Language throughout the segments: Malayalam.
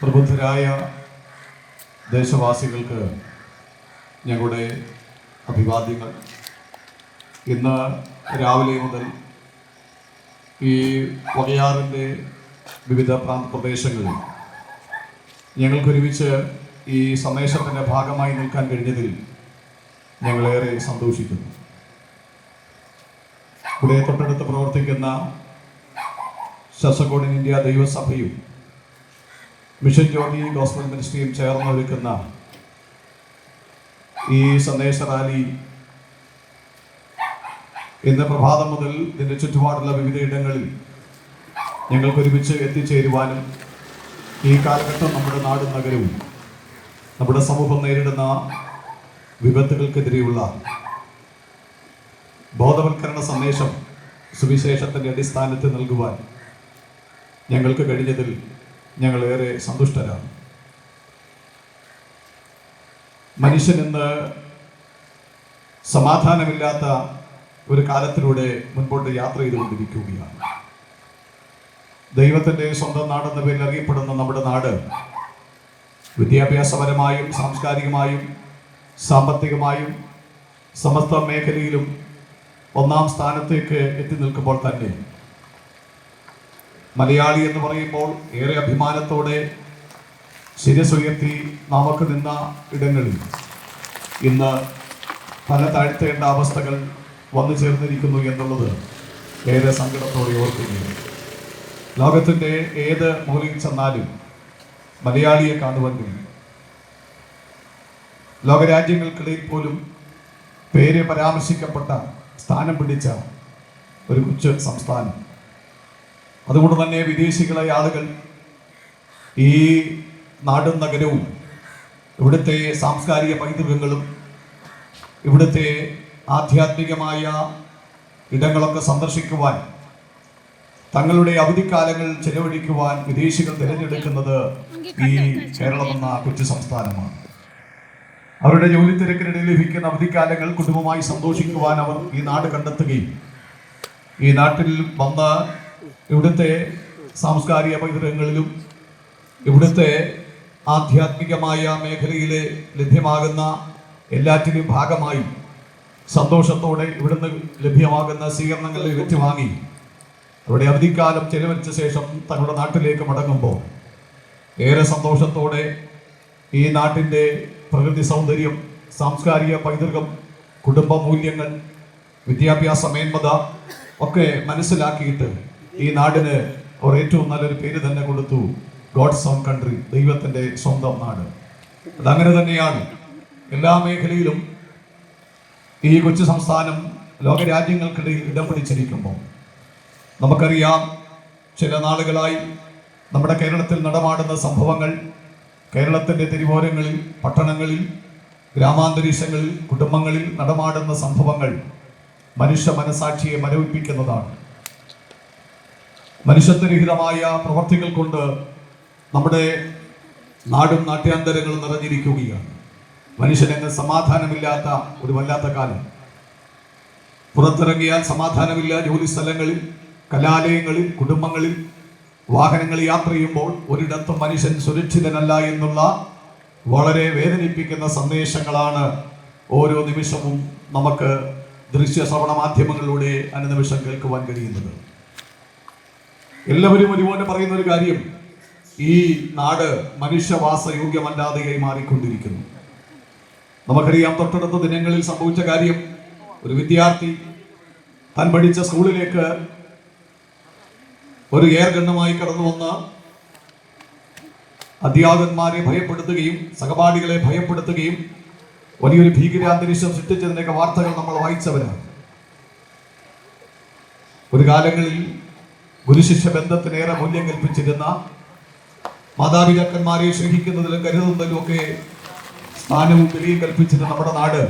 പ്രബുദ്ധരായ ദേശവാസികൾക്ക് ഞങ്ങളുടെ അഭിവാദ്യങ്ങൾ. ഇന്ന് രാവിലെ മുതൽ ഈ വകയാറിന്റെ വിവിധ പ്രാന്ത പ്രദേശങ്ങളിൽ ഞങ്ങൾക്കൊരുമിച്ച് ഈ സന്ദേശത്തിന്റെ ഭാഗമായി നിൽക്കാൻ കഴിഞ്ഞതിൽ ഞങ്ങളേറെ സന്തോഷിക്കുന്നു. ഇവിടെ തൊട്ടടുത്ത് പ്രവർത്തിക്കുന്ന ശസകോൺ ഇന്ത്യ ദൈവസഭയും മിഷൻ ജ്യോതി ഗോസ്ബൽ മിനിസ്ട്രിയും ചേർന്ന് ഒരുക്കുന്ന ഈ സന്ദേശ റാലി ഇന്ന് പ്രഭാതം മുതൽ ഇതിന്റെ ചുറ്റുപാടുള്ള വിവിധയിടങ്ങളിൽ ഞങ്ങൾക്ക് ഒരുമിച്ച് എത്തിച്ചേരുവാനും ഈ കാലഘട്ടം നമ്മുടെ നാടും നഗരവും നമ്മുടെ സമൂഹം നേരിടുന്ന വിപത്തുകൾക്കെതിരെയുള്ള ബോധവൽക്കരണ സന്ദേശം സുവിശേഷത്തിന്റെ അടിസ്ഥാനത്തിൽ നൽകുവാൻ ഞങ്ങൾക്ക് കഴിഞ്ഞതിൽ ഞങ്ങൾ ഏറെ സന്തുഷ്ടരാണ്. മനുഷ്യൻ ഇന്ന് സമാധാനമില്ലാത്ത ഒരു കാലത്തിലൂടെ മുൻപോട്ട് യാത്ര ചെയ്തുകൊണ്ടിരിക്കുകയാണ്. ദൈവത്തിന്റെ സ്വന്തം നാടെന്ന പേരിൽ അറിയപ്പെടുന്ന നമ്മുടെ നാട് വിദ്യാഭ്യാസപരമായും സാംസ്കാരികമായും സാമ്പത്തികമായും സമസ്ത മേഖലയിലും ഒന്നാം സ്ഥാനത്തേക്ക് എത്തി നിൽക്കുമ്പോൾ തന്നെ മലയാളി എന്ന് പറയുമ്പോൾ ഏറെ അഭിമാനത്തോടെ ശിരസുയർത്തി നമുക്ക് നിന്ന ഇടങ്ങളിൽ ഇന്ന് പല താഴ്ത്തേണ്ട അവസ്ഥകൾ വന്നു ചേർന്നിരിക്കുന്നു എന്നുള്ളത് ഏറെ സങ്കടത്തോടെ ഓർക്കുകയാണ് ലോകത്തിന്റെ ഏത് മൂലയിൽ ചെന്നാലും മലയാളിയെ കാണുവാൻ കഴിയും. ലോകരാജ്യങ്ങൾക്കിടയിൽ പോലും പേര് പരാമർശിക്കപ്പെട്ട സ്ഥാനം പിടിച്ച ഒരു കൊച്ചു സംസ്ഥാനം അതുകൊണ്ട് തന്നെ വിദേശികളായ ആളുകൾ ഈ നാടും നഗരവും ഇവിടുത്തെ സാംസ്കാരിക പൈതൃകങ്ങളും ഇവിടുത്തെ ആധ്യാത്മികമായ ഇടങ്ങളൊക്കെ സന്ദർശിക്കുവാൻ തങ്ങളുടെ അവധിക്കാലങ്ങൾ ചെലവഴിക്കുവാൻ വിദേശികൾ തിരഞ്ഞെടുക്കുന്നത് ഈ കേരളം എന്ന കൊച്ചു സംസ്ഥാനമാണ്. അവരുടെ ജോലി തിരക്കിനിടയിൽ ലഭിക്കുന്ന അവധിക്കാലങ്ങൾ കുടുംബമായി സന്തോഷിക്കുവാൻ അവർ ഈ നാട് കണ്ടെത്തുകയും ഈ നാട്ടിൽ വന്ന് ഇവിടുത്തെ സാംസ്കാരിക പൈതൃകങ്ങളിലും ഇവിടുത്തെ ആധ്യാത്മികമായ മേഖലയിലെ ലഭ്യമാകുന്ന എല്ലാറ്റിനും ഭാഗമായി സന്തോഷത്തോടെ ഇവിടുന്ന് ലഭ്യമാകുന്ന സ്വീകരണങ്ങളിൽ ഏറ്റുവാങ്ങി അവിടെ അവധിക്കാലം ചെലവഴിച്ച ശേഷം തങ്ങളുടെ നാട്ടിലേക്ക് മടങ്ങുമ്പോൾ ഏറെ സന്തോഷത്തോടെ ഈ നാട്ടിന്റെ പ്രകൃതി സൗന്ദര്യം സാംസ്കാരിക പൈതൃകം കുടുംബ മൂല്യങ്ങൾ വിദ്യാഭ്യാസ മേന്മത ഒക്കെ മനസ്സിലാക്കിയിട്ട് ഈ നാടിന് അവർ ഏറ്റവും നല്ലൊരു പേര് തന്നെ കൊടുത്തു. ഗോഡ്സ് ഓൺ കൺട്രി ദൈവത്തിന്റെ സ്വന്തം നാട്. അതങ്ങനെ തന്നെയാണ്. എല്ലാ മേഖലയിലും ഈ കൊച്ചു സംസ്ഥാനം ലോകരാജ്യങ്ങൾക്കിടയിൽ ഇടം പിടിച്ചിരിക്കുമ്പോൾ. നമുക്കറിയാം ചില നാളുകളായി നമ്മുടെ കേരളത്തിൽ നടമാടുന്ന സംഭവങ്ങൾ കേരളത്തിന്റെ തിരുവോരങ്ങളിൽ പട്ടണങ്ങളിൽ ഗ്രാമാന്തരീക്ഷങ്ങളിൽ കുടുംബങ്ങളിൽ നടമാടുന്ന സംഭവങ്ങൾ മനുഷ്യ മനസാക്ഷിയെ മരവിപ്പിക്കുന്നതാണ്. മനുഷ്യത്വരഹിതമായ പ്രവർത്തികൾ കൊണ്ട് നമ്മുടെ നാടും നാട്യാന്തരങ്ങളും നിറഞ്ഞിരിക്കുകയാണ്. മനുഷ്യനങ്ങ് സമാധാനമില്ലാത്ത ഒരു വല്ലാത്ത കാലം. പുറത്തിറങ്ങിയാൽ സമാധാനമില്ല ജോലി സ്ഥലങ്ങളിൽ കലാലയങ്ങളിൽ കുടുംബങ്ങളിൽ. വാഹനങ്ങൾ യാത്ര ചെയ്യുമ്പോൾ ഒരിടത്തും മനുഷ്യൻ സുരക്ഷിതനല്ല എന്നുള്ള വളരെ വേദനിപ്പിക്കുന്ന സന്ദേശങ്ങളാണ് ഓരോ നിമിഷവും നമുക്ക് ദൃശ്യ ശ്രവണ മാധ്യമങ്ങളിലൂടെ അനുനിമിഷം കേൾക്കുവാൻ കഴിയുന്നത്. എല്ലാവരും ഒരുപോലെ പറയുന്ന ഒരു കാര്യം. ഈ നാട് മനുഷ്യവാസ യോഗ്യമല്ലാതെയായി മാറിക്കൊണ്ടിരിക്കുന്നു നമുക്കറിയാം തൊട്ടടുത്ത ദിനങ്ങളിൽ സംഭവിച്ച കാര്യം. ഒരു വിദ്യാർത്ഥി താൻ പഠിച്ച സ്കൂളിലേക്ക് ഒരു എയർ ഗണ്ണുമായി കടന്നു വന്ന് അധ്യാപകന്മാരെ ഭയപ്പെടുത്തുകയും സഹപാഠികളെ ഭയപ്പെടുത്തുകയും വലിയൊരു ഭീകരാന്തരീക്ഷം സൃഷ്ടിച്ചതിന്റെയൊക്കെ വാർത്തകൾ നമ്മൾ വായിച്ചവരാണ്. ഒരു കാലങ്ങളിൽ ഗുരുശിഷ്യ ബന്ധത്തിനേറെ മൂല്യം കൽപ്പിച്ചിരുന്ന മാതാപിതാക്കന്മാരെ സ്നേഹിക്കുന്നതിലും കരുതുന്നതിലും ഒക്കെ സ്ഥാനവും വിലയും കൽപ്പിച്ചിരുന്ന നമ്മുടെ നാട്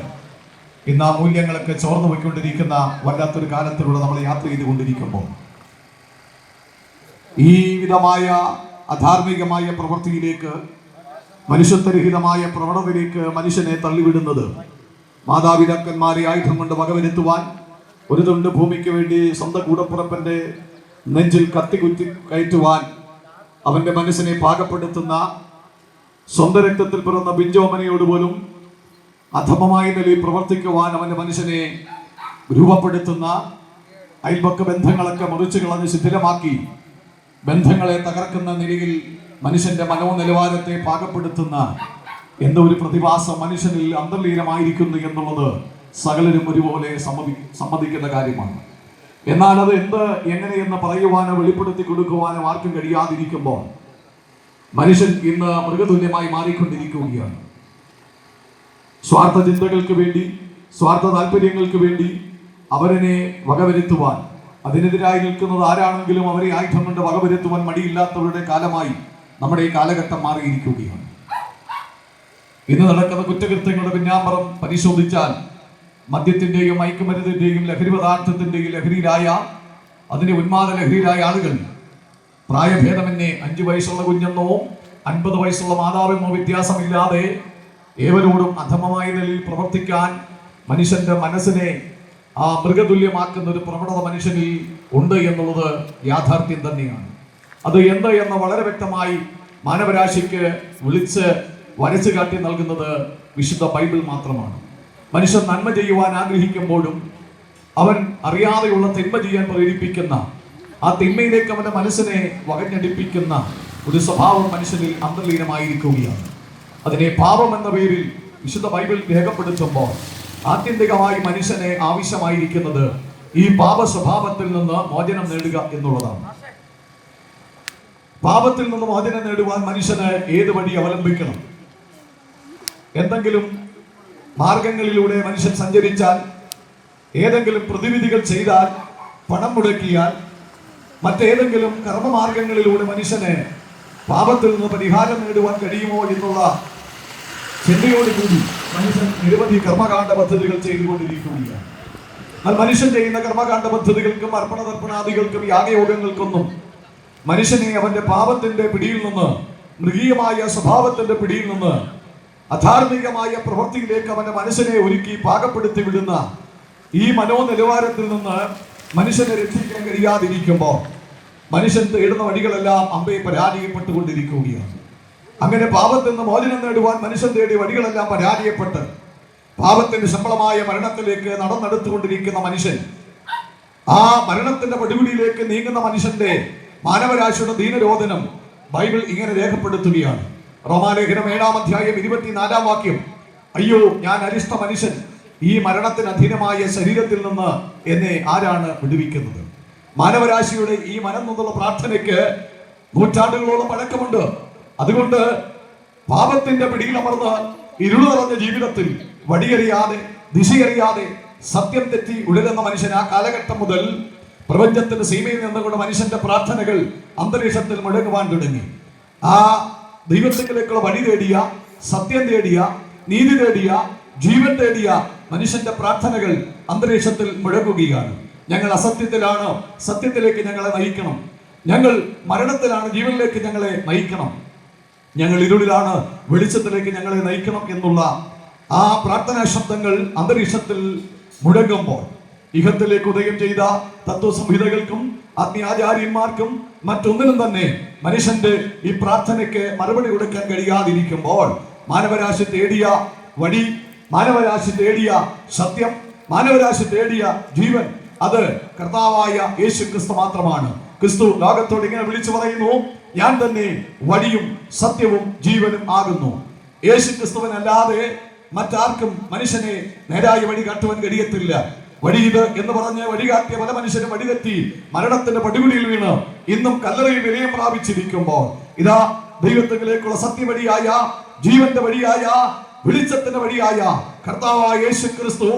ഇന്ന് ആ മൂല്യങ്ങളൊക്കെ ചോർന്നു പോയിക്കൊണ്ടിരിക്കുന്ന വല്ലാത്തൊരു കാലത്തിലൂടെ നമ്മൾ യാത്ര ചെയ്തുകൊണ്ടിരിക്കുമ്പോൾ ഈ വിധമായ അധാർമികമായ പ്രവൃത്തിയിലേക്ക് മനുഷ്യത്വരഹിതമായ പ്രവണതയിലേക്ക് മനുഷ്യനെ തള്ളിവിടുന്നത് മാതാപിതാക്കന്മാരെ ആയുധം കൊണ്ട് വകവരുത്തുവാൻ ഒരു തുണ്ട് ഭൂമിക്ക് വേണ്ടി സ്വന്തം കൂടപ്പുറപ്പന്റെ നെഞ്ചിൽ കത്തികുത്തി കയറ്റുവാൻ അവന്റെ മനസ്സിനെ പാകപ്പെടുത്തുന്ന സ്വന്തം രക്തത്തിൽ പിറന്ന ബിഞ്ചോമനയോട് പോലും അധമമായ നിലയിൽ പ്രവർത്തിക്കുവാൻ അവന്റെ മനുഷ്യനെ രൂപപ്പെടുത്തുന്ന അയൽപക്ക ബന്ധങ്ങളൊക്കെ മുറിച്ചു കളഞ്ഞ് ശിഥിലമാക്കി ബന്ധങ്ങളെ തകർക്കുന്ന നിലയിൽ മനുഷ്യന്റെ മനോനിലവാരത്തെ പാകപ്പെടുത്തുന്ന എന്തൊരു പ്രതിഭാസം മനുഷ്യനിൽ അന്തർലീനമായിരിക്കുന്നു എന്നുള്ളത് സകലരും ഒരുപോലെ സമ്മതി സമ്മതിക്കുന്ന കാര്യമാണ്. എന്നാൽ അത് എന്ത് എങ്ങനെയെന്ന് പറയുവാനോ വെളിപ്പെടുത്തി കൊടുക്കുവാനോ ആർക്കും കഴിയാതിരിക്കുമ്പോൾ മനുഷ്യൻ ഇന്ന് മൃഗതുല്യമായി മാറിക്കൊണ്ടിരിക്കുകയാണ്. സ്വാർത്ഥ ചിന്തകൾക്ക് വേണ്ടി സ്വാർത്ഥ താല്പര്യങ്ങൾക്ക് വേണ്ടി അവരനെ വകവരുത്തുവാൻ അതിനെതിരായി നിൽക്കുന്നത് ആരാണെങ്കിലും അവരെ ആയുധം കൊണ്ട് വകവരുത്തുവാൻ മടിയില്ലാത്തവരുടെ കാലമായി നമ്മുടെ ഈ കാലഘട്ടം മാറിയിരിക്കുകയാണ്. ഇന്ന് നടക്കുന്ന കുറ്റകൃത്യങ്ങളുടെ പിന്നാമ്പറം പരിശോധിച്ചാൽ മദ്യത്തിന്റെയും മയക്കുമരുന്നിന്റെയും ലഹരി പദാർത്ഥത്തിന്റെയും ലഹരിയിലായ അതിന്റെ ഉന്മാദ ലഹരിയിലായ ആളുകൾ പ്രായഭേദമെന്നെ അഞ്ച് വയസ്സുള്ള കുഞ്ഞെന്നോ അൻപത് വയസ്സുള്ള മാതാവെന്നോ വ്യത്യാസമില്ലാതെ ഏവരോടും അധമമായ നിലയിൽ പ്രവർത്തിക്കാൻ മനുഷ്യന്റെ മനസ്സിനെ ആ മൃഗതുല്യമാക്കുന്ന ഒരു പ്രവണത മനുഷ്യനിൽ ഉണ്ട് എന്നുള്ളത് യാഥാർത്ഥ്യം തന്നെയാണ്. അത് എന്ത് എന്ന് വളരെ വ്യക്തമായി മാനവരാശിക്ക് വിളിച്ച് വരച്ചു കാട്ടി നൽകുന്നത് വിശുദ്ധ ബൈബിൾ മാത്രമാണ്. മനുഷ്യൻ നന്മ ചെയ്യുവാൻ ആഗ്രഹിക്കുമ്പോഴും അവൻ അറിയാതെയുള്ള തിന്മ ചെയ്യാൻ പ്രേരിപ്പിക്കുന്ന ആ തിന്മയിലേക്ക് അവന്റെ മനസ്സിനെ വകഞ്ഞടിപ്പിക്കുന്ന ഒരു സ്വഭാവം മനുഷ്യനിൽ അന്തർലീനമായിരിക്കുകയാണ്. അതിനെ പാപം എന്ന പേരിൽ വിശുദ്ധ ബൈബിൾ രേഖപ്പെടുത്തുമ്പോൾ ആത്യന്തികമായി മനുഷ്യനെ ആവശ്യമായിരിക്കുന്നത് ഈ പാപ സ്വഭാവത്തിൽ നിന്ന് മോചനം നേടുക എന്നുള്ളതാണ്. പാപത്തിൽ നിന്ന് മോചനം നേടുവാൻ മനുഷ്യന് ഏത് വഴി അവലംബിക്കണം? എന്തെങ്കിലും മാർഗങ്ങളിലൂടെ മനുഷ്യൻ സഞ്ചരിച്ചാൽ ഏതെങ്കിലും പ്രതിവിധികൾ ചെയ്താൽ പണം മുടക്കിയാൽ മറ്റേതെങ്കിലും കർമ്മമാർഗങ്ങളിലൂടെ മനുഷ്യന് പാപത്തിൽ നിന്ന് പരിഹാരം നേടുവാൻ കഴിയുമോ എന്നുള്ള ചിന്തയോടുകൂടി മനുഷ്യൻ നിരവധി കർമ്മകാണ്ഡ പദ്ധതികൾ ചെയ്തുകൊണ്ടിരിക്കുകയാണ്. എന്നാൽ മനുഷ്യൻ ചെയ്യുന്ന കർമ്മകാണ്ഡ പദ്ധതികൾക്കും അർപ്പണതർപ്പണാദികൾക്കും യാഗയോഗങ്ങൾക്കൊന്നും മനുഷ്യനെ അവന്റെ പാപത്തിന്റെ പിടിയിൽ നിന്ന് മൃഗീയമായ സ്വഭാവത്തിന്റെ പിടിയിൽ നിന്ന് അധാർമികമായ പ്രവൃത്തിയിലേക്ക് അവന്റെ മനസ്സിനെ ഒരുക്കി പാകപ്പെടുത്തി വിടുന്ന ഈ മനോനിലവാരത്തിൽ നിന്ന് മനുഷ്യനെ രക്ഷിക്കാൻ കഴിയാതിരിക്കുമ്പോൾ മനുഷ്യൻ തേടുന്ന വഴികളെല്ലാം അമ്പയെ പരാജയപ്പെട്ടുകൊണ്ടിരിക്കുകയാണ്. അങ്ങനെ പാപത്തിൽ നിന്ന് മോചനം നേടുവാൻ മനുഷ്യൻ തേടിയ വഴികളെല്ലാം പരാജയപ്പെട്ട് പാപത്തിന്റെ ശമ്പളമായ മരണത്തിലേക്ക് നടന്നെടുത്തുകൊണ്ടിരിക്കുന്ന മനുഷ്യൻ ആ മരണത്തിന്റെ പടിപിടിയിലേക്ക് നീങ്ങുന്ന മനുഷ്യന്റെ മാനവരാശിയുടെ ദീനരോധനം ബൈബിൾ ഇങ്ങനെ രേഖപ്പെടുത്തുകയാണ്. റോമാലേഖനം ഏഴാം അധ്യായം ഇരുപത്തിനാലാം വാക്യം. അയ്യോ ഞാൻ അരിഷ്ട മനുഷ്യൻ. ഈ മരണത്തിന് അധീനമായ ശരീരത്തിൽ നിന്ന് എന്നെ ആരാണ് വിടുവിക്കുന്നത്? മാനവരാശിയുടെ ഈ മനം നിന്നുള്ള പ്രാർത്ഥനയ്ക്ക് നൂറ്റാണ്ടുകളോളം പഴക്കമുണ്ട്. അതുകൊണ്ട് പാപത്തിന്റെ പിടിയിലമർന്ന് ഇരുളു നിറഞ്ഞ ജീവിതത്തിൽ വടിയറിയാതെ ദിശയറിയാതെ സത്യം തെറ്റി ഉഴലുന്ന മനുഷ്യൻ ആ കാലഘട്ടം മുതൽ പ്രപഞ്ചത്തിന്റെ സീമയിൽ നിന്നുകൊണ്ട് മനുഷ്യന്റെ പ്രാർത്ഥനകൾ അന്തരീക്ഷത്തിൽ മുഴങ്ങുവാൻ തുടങ്ങി. ആ ദൈവത്തിലേക്കുള്ള വഴി തേടിയ സത്യം തേടിയ നീതി തേടിയ ജീവൻ തേടിയ മനുഷ്യന്റെ പ്രാർത്ഥനകൾ അന്തരീക്ഷത്തിൽ മുഴങ്ങുകയാണ്. ഞങ്ങൾ അസത്യത്തിലാണ്. സത്യത്തിലേക്ക് ഞങ്ങളെ നയിക്കണം. ഞങ്ങൾ മരണത്തിലാണ്. ജീവനിലേക്ക് ഞങ്ങളെ നയിക്കണം. ഞങ്ങൾ ഇരുളിലാണ്. വെളിച്ചത്തിലേക്ക് ഞങ്ങളെ നയിക്കണം എന്നുള്ള ആ പ്രാർത്ഥനാ ശബ്ദങ്ങൾ അന്തരീക്ഷത്തിൽ മുഴങ്ങുമ്പോൾ ഇഹത്തിലേക്ക് ഉദയം ചെയ്ത തത്വസംഹിതകൾക്കും ആത്മീയാചാര്യന്മാർക്കും മറ്റൊന്നിനും തന്നെ മനുഷ്യന്റെ ഈ പ്രാർത്ഥനയ്ക്ക് മറുപടി കൊടുക്കാൻ കഴിയാതിരിക്കുമ്പോൾ മാനവരാശി തേടിയ വഴി മാനവരാശി തേടിയ സത്യം മാനവരാശി തേടിയ ജീവൻ അത് കർത്താവായ യേശു ക്രിസ്തു മാത്രമാണ്. ക്രിസ്തു ലോകത്തോട് ഇങ്ങനെ വിളിച്ചു പറയുന്നു ഞാൻ തന്നെ വഴിയും സത്യവും ജീവനും ആകുന്നു. യേശു ക്രിസ്തുവിനല്ലാതെ മറ്റാർക്കും മനുഷ്യനെ നേരായ വഴി കാട്ടുവാൻ കഴിയത്തില്ല. വഴി ഇത് എന്ന് പറഞ്ഞ് വഴികാട്ടിയ പല മനുഷ്യരും വഴിതെറ്റി മരണത്തിന്റെ പടികുടിയിൽ വീണ് ഇന്നും കല്ലറയിൽ വിലയം പ്രാപിച്ചിരിക്കുമ്പോൾ ഇതാ ദൈവത്തിലേക്കുള്ള സത്യവഴിയായ ജീവന്റെ വഴിയായ വെളിച്ചത്തിന്റെ വഴിയായ കർത്താവായ യേശു ക്രിസ്തു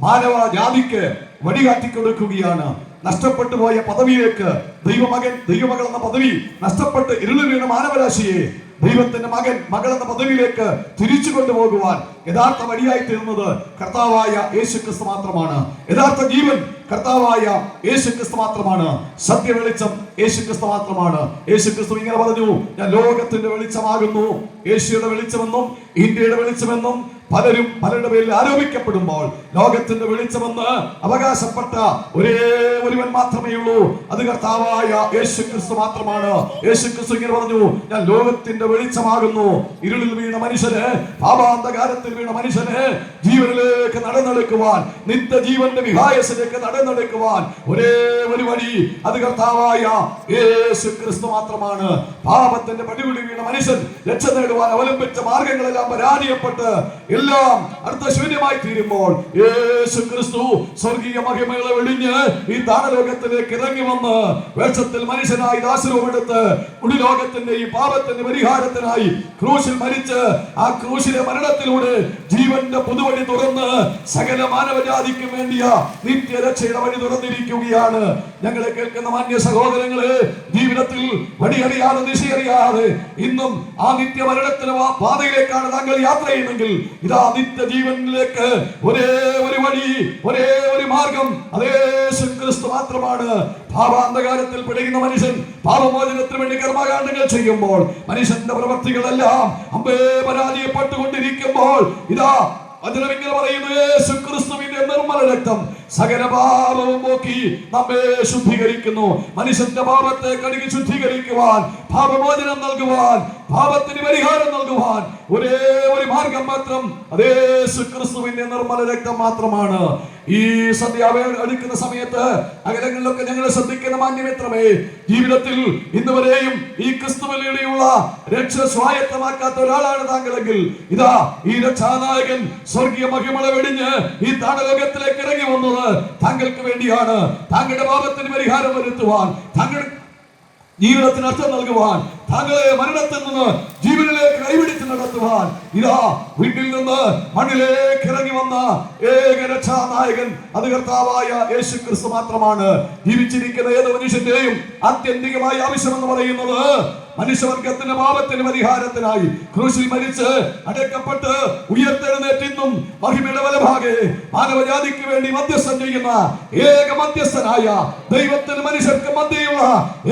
മാനവ ജാതിക്ക് വഴികാട്ടി കൊടുക്കുകയാണ് നഷ്ടപ്പെട്ടു പോയ പദവിയിലേക്ക് ദൈവമകൻ ദൈവമകൾ എന്ന പദവി നഷ്ടപ്പെട്ട് ഇരുളി വീണ മാനവരാശിയെ ദൈവത്തിന്റെ മകൻ മകൾ എന്ന പദവിയിലേക്ക് തിരിച്ചു കൊണ്ടുപോകുവാൻ യഥാർത്ഥ വഴിയായി തീർന്നത് കർത്താവായ യേശു ക്രിസ്തു മാത്രമാണ്. യഥാർത്ഥ ജീവൻ കർത്താവായ യേശു ക്രിസ്തു മാത്രമാണ്. സത്യ വെളിച്ചം യേശു ക്രിസ്തു മാത്രമാണ്. യേശു ക്രിസ്തു ഇങ്ങനെ പറഞ്ഞു ഞാൻ ലോകത്തിന്റെ വെളിച്ചമാകുന്നു. യേശുയുടെ വെളിച്ചമെന്നും ഇന്ത്യയുടെ വെളിച്ചമെന്നും പലരും പലരുടെ പേരിൽ ആരോപിക്കപ്പെടുമ്പോൾ ലോകത്തിന്റെ വെളിച്ചമെന്ന് അവകാശപ്പെട്ട ഒരേ ഒരുവൻ മാത്രമേ ഉള്ളൂ. അത് കർത്താവായ യേശു ക്രിസ്തു മാത്രമാണ്. യേശു ക്രിസ്തു ഇങ്ങനെ പറഞ്ഞു ഞാൻ ലോകത്തിന്റെ വെളിച്ചമാകുന്നു. ഇരുളിൽ വീണ മനുഷ്യന് പാപാന്തകാരത്തിൽ വീണ മനുഷ്യന് ജീവനിലേക്ക് നടന്നെടുക്കുവാൻ നിത്യജീവന്റെ വിഹായസിലേക്ക് നടന്നെടുക്കുവാൻ ഒരേ ഒരു വഴി. അത് കർത്താവായ യേശു ക്രിസ്തു മാത്രമാണ്. പാപത്തിന്റെ പടികുടി വീണ മനുഷ്യൻ രക്ഷ നേടുവാൻ അവലംബിച്ച മാർഗങ്ങളെല്ലാം പരാജയപ്പെട്ട് എല്ലാം അടുത്ത ശൂന്യമായി തീരുമ്പോൾ യേശു ക്രിസ്തു സ്വർഗീയ മഹിമകളെ വെടിഞ്ഞ് ഈ ദാനലോകത്തിലേക്ക് ഇറങ്ങി വന്ന് വേഷത്തിൽ മനുഷ്യനായി ദാസരൂപമെടുത്ത് കുടിലോകത്തിന്റെ ഈ പാപത്തിന്റെ പരിഹാരത്തിനായി ക്രൂശിൽ മരിച്ച് ആ ക്രൂശിലെ മരണത്തിലൂടെ ജീവന്റെ പുതുവഴി തുറന്ന് സകല മാനവജാതിക്കും വേണ്ടിയ നിത്യരക്ഷയുടെ വഴി തുറന്നിരിക്കുകയാണ്. ഞങ്ങളെ കേൾക്കുന്ന മാന്യ സഹോദരങ്ങൾ ജീവിതത്തിൽ വഴിയറിയാതെ ദിശയറിയാതെ ഇന്നും ആ നിത്യമരണത്തിന് പാതയിലേക്കാണ് താങ്കൾ യാത്ര ചെയ്യുന്നെങ്കിൽ ഇതാ നിത്യജീവനിലേക്ക് ഒരേ ഒരു വഴി ഒരേ ഒരു മാർഗം. അതേ ക്രിസ്തു മാത്രമാണ്. ഭാവാന്തകാരത്തിൽ പിടയുന്ന മനുഷ്യൻ പാപമോചനത്തിന് വേണ്ടി കർമ്മകാണ്ഡങ്ങൾ ചെയ്യുമ്പോൾ മനുഷ്യന്റെ പ്രവർത്തികളെല്ലാം അമ്പേ പരാജയപ്പെട്ടുകൊണ്ടിരിക്കുമ്പോൾ ഇതാ വചനം പറയുന്നു യേശു ക്രിസ്തുവിന്റെ നിർമ്മല രക്തം സകല പാപവും നമ്മെ ശുദ്ധീകരിക്കുന്നു. മനുഷ്യന്റെ പാപത്തെ കഴുകി ശുദ്ധീകരിക്കുവാൻ പാപമോചനം നൽകുവാൻ പാപത്തിന് പരിഹാരം നൽകുവാൻ ഒരേ ഒരു മാർഗം മാത്രം അതേ ക്രിസ്തുവിന്റെ നിർമ്മല രക്തം മാത്രമാണ്. ഈ സന്ധ്യ എടുക്കുന്ന സമയത്ത് അകലങ്ങളിലൊക്കെ ഞങ്ങൾ ശ്രദ്ധിക്കുന്ന മാന്യമിത്രമേ ജീവിതത്തിൽ ഇന്ന് വരെയും ഈ ക്രിസ്തുവിലൂടെയുള്ള രക്ഷ സ്വായത്തമാക്കാത്ത ഒരാളാണ് താങ്കളെങ്കിൽ. ഇതാ ഈ രക്ഷാനായകൻ സ്വർഗീയ മഹിമള വെടിഞ്ഞ് ഈ താണലോകത്തിലേക്ക് ഇറങ്ങി വന്നത് താങ്കൾക്ക് വേണ്ടിയാണ്. താങ്കളുടെ പാപത്തിന് പരിഹാരം വരുത്തുവാൻ താങ്കൾ ജീവിതത്തിന് അർത്ഥം നൽകുവാൻ താങ്കളെ മരണത്തിൽ നിന്ന് ജീവനിലേക്ക് കൈപിടിച്ച് നടത്തുവാൻ ഇതാ വീട്ടിൽ നിന്ന് മണ്ണിലേക്ക് ഇറങ്ങി വന്ന ഏക രക്ഷാനായകൻ അത് കർത്താവായ യേശു ക്രിസ്തു മാത്രമാണ്. ജീവിച്ചിരിക്കുന്ന ഏത് മനുഷ്യന്റെയും ആത്യന്തികമായ ആവശ്യമെന്ന് പറയുന്നത് മനുഷ്യവർഗത്തിന്റെ പാപത്തിന് പരിഹാരത്തിനായി ക്രൂശിൽ മരിച്ച് അടക്കപ്പെട്ട് ഉയർത്തെഴുന്നേറ്റിന്നും മഹിമയുടെ വലഭാഗെ മാനവജാതിക്ക് വേണ്ടി മധ്യസ്ഥം ചെയ്യുന്ന ഏക മധ്യസ്ഥനായ ദൈവത്തിന് മനുഷ്യർക്ക് മധ്യയുള്ള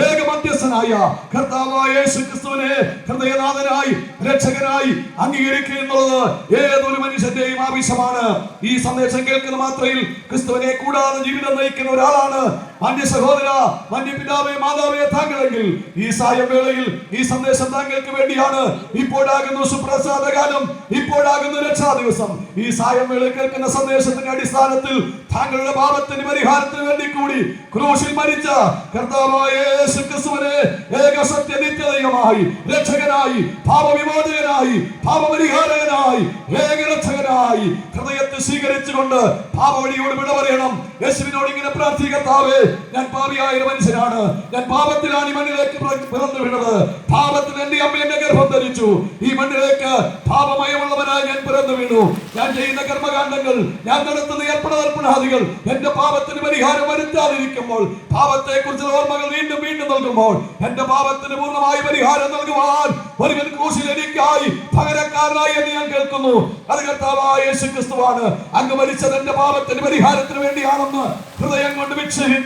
ഏക മധ്യസ്ഥനായ കർത്താവായ യേശു ക്രിസ്തുവിനെ ഹൃദയനാഥനായി രക്ഷകനായി അംഗീകരിക്കുക എന്നുള്ളത് ഏതൊരു മനുഷ്യന്റെയും ആവശ്യമാണ്. ഈ സന്ദേശം കേൾക്കുന്ന മാത്രയിൽ ക്രിസ്തുവിനെ കൂടാതെ ജീവിതം നയിക്കുന്ന ഒരാളാണ്. മാന്യ സഹോദര മാന്യ പിതാവേ മാതാവേ താങ്കളെങ്കിൽ ഈ സായവേളയിൽ ഈ സന്ദേശം താങ്കൾക്ക് വേണ്ടിയാണ്. ഇപ്പോഴാകുന്നു സുപ്രസാദ കാലം ഇപ്പോഴാകുന്നു രക്ഷാ ദിവസം. ഈ സായം കേൾക്കുന്ന സന്ദേശത്തിന്റെ അടിസ്ഥാനത്തിൽ താങ്കളുടെ പാപത്തിന് പരിഹാരത്തിന് വേണ്ടി കൂടി ക്രൂശിൽ മരിച്ച കർത്താവായ ഏക രക്ഷകനായി പാപവിമോചകനായി പാപപരിഹാരകനായി ഏക രക്ഷകനായി ഹൃദയത്തിൽ സ്വീകരിച്ചുകൊണ്ട് പാപവഴിയോട് വിട പറയണം. യേശുവിനോട് ഇങ്ങനെ പ്രാർത്ഥിക്കത്താവേ ഞാൻ പാപിയായ മനുഷ്യനാണ്. ഞാൻ പാപത്തിലാണ് ഈ മണ്ണിലേക്ക് പിറന്നു വീണത് പാപത്തിൽ എന്റെ അമ്മ എന്റെ ഗർഭം ധരിച്ചു. ഈ മണ്ണിലേക്ക് പാപമയമുള്ളവനായി ഞാൻ പിറന്നു വീണു. ഞാൻ ചെയ്യുന്ന കർമ്മകാന്ഡങ്ങൾ ഞാൻ നടത്തുന്ന ഏർപ്പെടാർപ്പണാദികൾ എന്റെ പാപത്തിന് പരിഹാരം വരുത്താതിരിക്കുമ്പോൾ പാപത്തെ കുറിച്ചുള്ള ഓർമ്മകൾ വീണ്ടും വീണ്ടും നൽകുമ്പോൾ എന്റെ പാപത്തിന് പൂർണമായി പരിഹാരം നൽകുവാൻ ഒരുവൻ ക്രൂശിൽ എനിക്കായി പകരക്കാരനായി എന്ന് ഞാൻ കേൾക്കുന്നു. അത് കർത്താവായ യേശു ക്രിസ്തുവാണ് അങ്ങ് മരിച്ചത് എന്റെ പാപത്തിന് പരിഹാരത്തിന് വേണ്ടിയാണെന്ന്. ഹൃദയം കൊണ്ട്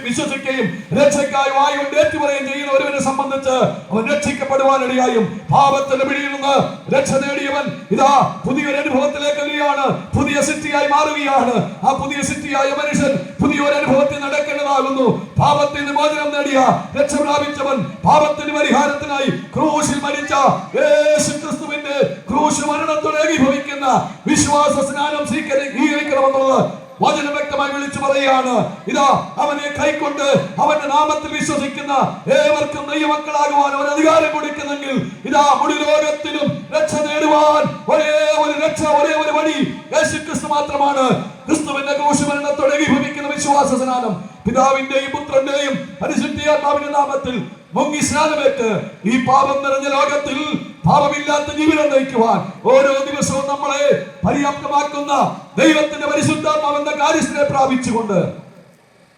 വിശ്വസിക്കുകയും രക്ഷയ്ക്കായി വായു കൊണ്ട് ഏറ്റുപറയുകയും ചെയ്യുന്ന ഒരുവനെ സംബന്ധിച്ച് അവൻ രക്ഷിക്കപ്പെടുവാനിടയായും പാപത്തിന്റെ പിടിയിൽ നിന്ന് രക്ഷ നേടിയവൻ ഇതാ പുതിയൊരു അനുഭവത്തിലേക്ക് വരികയാണ്. പുതിയ സിറ്റിയായി മാറുകയാണ്. ആ പുതിയ സിറ്റിയായ മനുഷ്യൻ പുതിയൊരു അനുഭവത്തിൽ നടക്കേണ്ടതാകുന്നു. പാപത്തിൽ മോചനം നേടിയ രക്ഷ പ്രാപിച്ചവൻ പാപത്തിന് പരിഹാരത്തിനായി ക്രൂശിൽ മരിച്ച ക്രൂശ് മരണത്തോടെ ഏകീഭവിക്കുന്ന വിശ്വാസ സ്നാനം സ്വീകരിക്കണമെന്നുള്ളത് വചനം വ്യക്തമായി വിളിച്ചു പറയുകയാണ്. ഇതാ അവനെ കൈക്കൊണ്ട് അവന്റെ നാമത്തിൽ വിശ്വസിക്കുന്ന ഏവർക്കും ദൈവമക്കളാകുവാൻ അവൻ അധികാരം കൊടുക്കുന്നെങ്കിൽ ഇതാ മുടി ലോകത്തിലും രക്ഷ നേടുവാൻ ഒരേ ഒരു രക്ഷ ഒരേ ഒരു വഴി യേശു ക്രിസ്തു മാത്രമാണ്. ക്രിസ്തുവിന്റെ ക്രൂശുമരണത്തോടെ വിഭവിക്കുന്ന വിശ്വാസ സ്നാനം പിതാവിന്റെയും പുത്രന്റെയും പരിശുദ്ധിയാത്മാവിന്റെ നാമത്തിൽ മുങ്ങി സ്നാനമേറ്റ് ഈ പാപം നിറഞ്ഞ ലോകത്തിൽ പാപമില്ലാത്ത ജീവിതം നയിക്കുവാൻ ഓരോ ദിവസവും നമ്മളെ പര്യാപ്തമാക്കുന്ന ദൈവത്തിന്റെ പരിശുദ്ധാത്മാവെന്ന കാര്യസ്ഥനെ പ്രാപിച്ചുകൊണ്ട്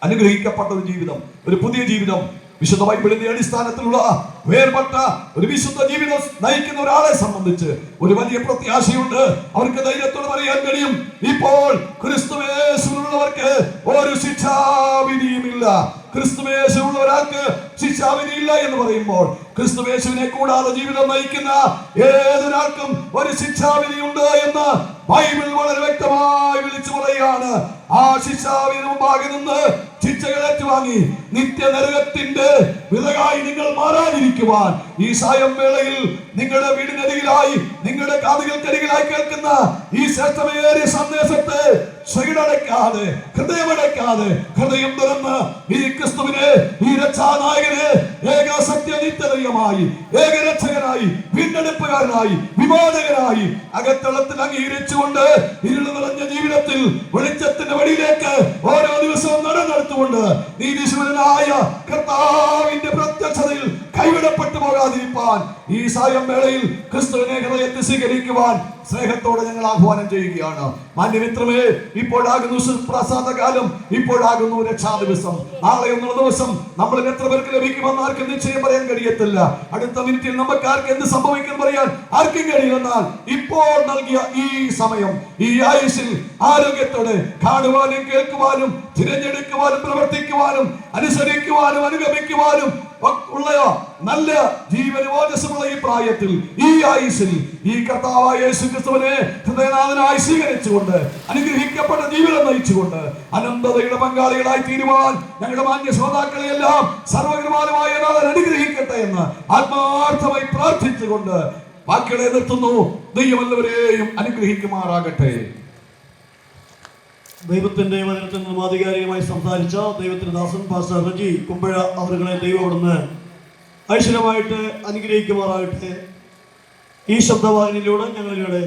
അനുഗ്രഹിക്കപ്പെട്ട ഒരു ജീവിതം ഒരു പുതിയ ജീവിതം. വിശുദ്ധ ബൈബിളിന്റെ അടിസ്ഥാനത്തിലുള്ള വേർപെട്ട ഒരു വിശുദ്ധ ജീവിതം നയിക്കുന്ന ഒരാളെ സംബന്ധിച്ച് ഒരു വലിയ പ്രത്യാശയുണ്ട്. അവർക്ക് ധൈര്യത്തോട് പറയാൻ കഴിയും. ഇപ്പോൾ ക്രിസ്തുവേശുള്ളവർക്ക് ഒരു ശിക്ഷാവിധിയുമില്ല. ക്രിസ്തുവേശുള്ള ഒരാൾക്ക് ശിക്ഷാവിധിയില്ല എന്ന് പറയുമ്പോൾ ക്രിസ്തുവേശുവിനെ കൂടാതെ ജീവിതം നയിക്കുന്ന ഏതൊരാൾക്കും ഒരു ശിക്ഷാവിധി ഉണ്ട് എന്ന് ബൈബിൾ വളരെ വ്യക്തമായി വിളിച്ചു പറയുകയാണ്. ആ ശിക്ഷാവിധി മുമ്പാകെ നിന്ന് ശിക്ഷകൾ ഏറ്റുവാങ്ങി. നിത്യനരകത്തിന്റെ വിലകായി നിങ്ങൾ മാറാതിരിക്കുവാൻ ഈ സായം വേളയിൽ നിങ്ങളുടെ വീടിനരികിലായി നിങ്ങളുടെ കാതുകൾക്കരികിലായി കേൾക്കുന്ന ഈ ശ്രേഷ്ഠമേറിയ സന്ദേശത്തെ ചെകിടടയ്ക്കാതെ ഹൃദയമടയ്ക്കാതെ ഹൃദയം തുറന്ന് ഈ ക്രിസ്തുവിനെ ഈ രക്ഷാനായകനെ ഏക സത്യനിത്യതയുമായി ഏകരക്ഷകനായി വീണ്ടെടുപ്പുകാരനായി വിമോചകനായി അകത്തളത്തിൽ അംഗീകരിച്ചുകൊണ്ട് ഇരുൾ നിറഞ്ഞ ജീവിതത്തിൽ വെളിച്ചത്തിന്റെ വഴിയിലേക്ക് ഓരോ ദിവസവും നടന്നെടുത്തുകൊണ്ട് നീതിശ്വരനായ കർത്താവിന്റെ പ്രത്യക്ഷതയിൽ കൈവിടപ്പെട്ടു പോകാതിരിക്കാൻ ഈ സായം വേളയിൽ ക്രിസ്തുവിനെ ഹൃദയത്തിൽ സ്വീകരിക്കുവാൻ സ്നേഹത്തോടെ ഞങ്ങൾ ആഹ്വാനം ചെയ്യുകയാണ്. മാന്യമിത്രമേ ഇപ്പോഴാകുന്നു സുപ്രസാദകാലം ഇപ്പോഴാകുന്നു രക്ഷാ ദിവസം. നാളെ ഒന്നുള്ള ദിവസം നമ്മളിൽ എത്ര പേർക്ക് ലഭിക്കുമെന്ന് ആർക്കും നിശ്ചയം പറയാൻ കഴിയത്തില്ല. അടുത്ത മിനിറ്റിൽ നമുക്ക് ആർക്ക് എന്ത് സംഭവിക്കും പറയാൻ ആർക്കും കഴിയുമെന്നാൽ ഇപ്പോൾ നൽകിയ ഈ സമയം ഈ ആയുഷിൽ ആരോഗ്യത്തോടെ കാണുവാനും കേൾക്കുവാനും തിരഞ്ഞെടുക്കുവാനും പ്രവർത്തിക്കുവാനും അനുസരിക്കുവാനും അനുഗമിക്കുവാനും ഉള്ള നല്ല ജീവന ഈ പ്രായത്തിൽ ഈ ആയുസിൽ ഈ കർത്താവായ യേശു ക്രിസ്തുവിനെ ഹൃദയനാഥനായി സ്വീകരിച്ചുകൊണ്ട് അനുഗ്രഹിക്കപ്പെട്ട ജീവിതം നയിച്ചുകൊണ്ട് അനന്തതയുടെ പങ്കാളികളായി തീരുവാൻ ഞങ്ങളുടെ മാന്യ ശ്രോതാക്കളെ എല്ലാം സർവകൃപാലമായ നാഥൻ അനുഗ്രഹിക്കട്ടെ എന്ന് ആത്മാർത്ഥമായി പ്രാർത്ഥിച്ചുകൊണ്ട് ബാക്കികളെ നിർത്തുന്നു. ദൈവമല്ലവരെയും അനുഗ്രഹിക്കുമാറാകട്ടെ. ദൈവത്തിന്റെ വചനത്തിൽ നിന്നും ആധികാരികമായി സംസാരിച്ച ദൈവത്തിന്റെ ദാസൻ പാസ്റ്റർ റജി കുമ്പഴ അവരുകളെ ദൈവം അവിടുന്ന് ഐശ്വര്യമായിട്ട് അനുഗ്രഹിക്കുമാറാകട്ടെ. ഈ ശബ്ദവാഹിനിയിലൂടെ ഞങ്ങളിലൂടെ